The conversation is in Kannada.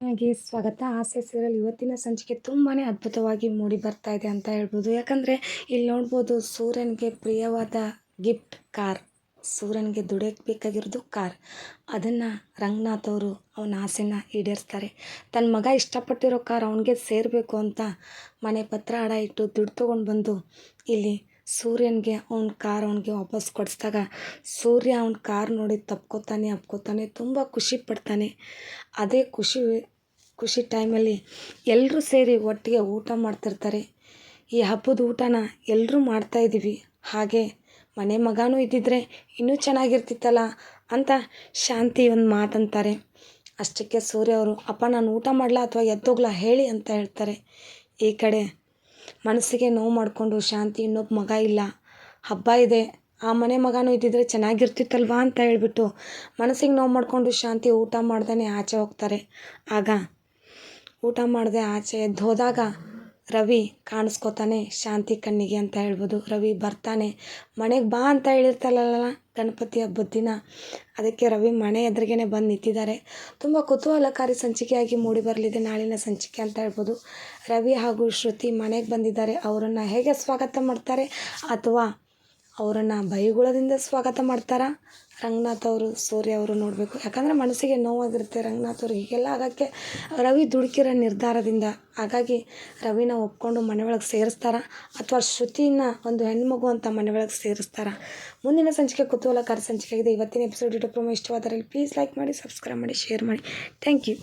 ಹಾಗೆ ಸ್ವಾಗತ. ಆಸೆ ಸೀರಿಯಲ್ ಇವತ್ತಿನ ಸಂಚಿಕೆ ತುಂಬಾ ಅದ್ಭುತವಾಗಿ ಮೂಡಿ ಬರ್ತಾ ಇದೆ ಅಂತ ಹೇಳ್ಬೋದು. ಯಾಕಂದರೆ ಇಲ್ಲಿ ನೋಡ್ಬೋದು ಸೂರ್ಯನಿಗೆ ಪ್ರಿಯವಾದ ಗಿಫ್ಟ್ ಕಾರ್. ಸೂರ್ಯನಿಗೆ ದುಡಿಯಕ್ಕೆ ಬೇಕಾಗಿರೋದು ಕಾರ್. ಅದನ್ನು ರಂಗನಾಥ್ ಅವರು ಅವನ ಆಸೆನ ಈಡೇರಿಸ್ತಾರೆ. ತನ್ನ ಮಗ ಇಷ್ಟಪಟ್ಟಿರೋ ಕಾರ್ ಅವನಿಗೆ ಸೇರಬೇಕು ಅಂತ ಮನೆ ಪತ್ರ ಅಡ ಇಟ್ಟು ದುಡ್ಡು ತೊಗೊಂಡು ಬಂದು ಇಲ್ಲಿ ಸೂರ್ಯನಿಗೆ ಅವ್ನ ಕಾರ್ ಅವನಿಗೆ ವಾಪಸ್ ಕೊಡಿಸ್ದಾಗ, ಸೂರ್ಯ ಅವ್ನ ಕಾರ್ ನೋಡಿ ತಪ್ಕೋತಾನೆ, ಅಪ್ಕೋತಾನೆ, ತುಂಬ ಖುಷಿ ಪಡ್ತಾನೆ. ಅದೇ ಖುಷಿ ಖುಷಿ ಟೈಮಲ್ಲಿ ಎಲ್ಲರೂ ಸೇರಿ ಒಟ್ಟಿಗೆ ಊಟ ಮಾಡ್ತಿರ್ತಾರೆ. ಈ ಹಬ್ಬದ ಊಟನ ಎಲ್ಲರೂ ಮಾಡ್ತಾಯಿದ್ದೀವಿ ಹಾಗೆ ಮನೆ ಮಗನೂ ಇದ್ದಿದ್ರೆ ಇನ್ನೂ ಚೆನ್ನಾಗಿರ್ತಿತ್ತಲ್ಲ ಅಂತ ಶಾಂತಿ ಒಂದು ಮಾತಂತಾರೆ. ಅಷ್ಟಕ್ಕೆ ಸೂರ್ಯ ಅವರು, ಅಪ್ಪ, ನಾನು ಊಟ ಮಾಡಲಾ ಅಥವಾ ಎದ್ದೋಗ್ಲಾ? ಹೇಳಿ ಅಂತ ಹೇಳ್ತಾರೆ. ಈ ಕಡೆ ಮನಸ್ಸಿಗೆ ನೋವು ಮಾಡಿಕೊಂಡು ಶಾಂತಿ ಇನ್ನೊಬ್ಬ ಮಗ ಇಲ್ಲ. ಹಬ್ಬ ಇದೆ. ಆ ಮನೆ ಮಗನೂ ಇದ್ದಿದ್ರೆ ಚೆನ್ನಾಗಿರ್ತಿತ್ತಲ್ವಾ ಅಂತ ಹೇಳ್ಬಿಟ್ಟು ಮನಸ್ಸಿಗೆ ನೋವು ಮಾಡಿಕೊಂಡು ಶಾಂತಿ ಊಟ ಮಾಡ್ದೇ ಆಚೆ ಹೋಗ್ತಾರೆ. ಆಗ ಊಟ ಮಾಡದೆ ಆಚೆ ಎದ್ದು ಹೋದಾಗ ರವಿ ಕಾಣಿಸ್ಕೋತಾನೆ ಶಾಂತಿ ಕಣ್ಣಿಗೆ ಅಂತ ಹೇಳ್ಬೋದು. ರವಿ ಬರ್ತಾನೆ. ಮನೆಗೆ ಬಾ ಅಂತ ಹೇಳಿರ್ತಾಳಲ್ಲ ಗಣಪತಿ ಹಬ್ಬದ ದಿನ. ಅದಕ್ಕೆ ರವಿ ಮನೆ ಎದುರಿಗೇನೆ ಬಂದು ನಿಂತಿದ್ದಾರೆ. ತುಂಬ ಕುತೂಹಲಕಾರಿ ಸಂಚಿಕೆಯಾಗಿ ಮೂಡಿ ಬರಲಿದೆ ನಾಳಿನ ಸಂಚಿಕೆ ಅಂತ ಹೇಳ್ಬೋದು. ರವಿ ಹಾಗೂ ಶ್ರುತಿ ಮನೆಗೆ ಬಂದಿದ್ದಾರೆ. ಅವರನ್ನು ಹೇಗೆ ಸ್ವಾಗತ ಮಾಡ್ತಾರೆ ಅಥವಾ ಅವರನ್ನು ಬೈಗುಳದಿಂದ ಸ್ವಾಗತ ಮಾಡ್ತಾರೆ. ರಂಗನಾಥ್ ಅವರು, ಸೂರ್ಯ ಅವರು ನೋಡಬೇಕು. ಯಾಕಂದರೆ ಮನಸ್ಸಿಗೆ ನೋವಾಗಿರುತ್ತೆ. ರಂಗನಾಥ್ ಅವ್ರಿಗೆ ಹೀಗೆಲ್ಲ ಆಗೋಕ್ಕೆ ರವಿ ದುಡುಕಿರೋ ನಿರ್ಧಾರದಿಂದ. ಹಾಗಾಗಿ ರವಿನ ಒಪ್ಕೊಂಡು ಮನೆ ಒಳಗೆ ಸೇರಿಸ್ತಾರ. ಅಥವಾ ಶ್ರುತಿನ ಒಂದು ಹೆಣ್ಮಗು ಅಂತ ಮನೆ ಒಳಗೆ ಸೇರಿಸ್ತಾರ. ಮುಂದಿನ ಸಂಚಿಕೆ ಕುತೂಹಲಕಾರಿ ಸಂಚಿಕೆ ಆಗಿದೆ ಇವತ್ತಿನ ಎಪಿಸೋಡ್ ಯೂಟ್ಯೂಬ್ ಪ್ರೊಮೋ ಇಷ್ಟವಾದರೆ ಪ್ಲೀಸ್ ಲೈಕ್ ಮಾಡಿ ಸಬ್ಸ್ಕ್ರೈಬ್ ಮಾಡಿ ಶೇರ್ ಮಾಡಿ. Thank you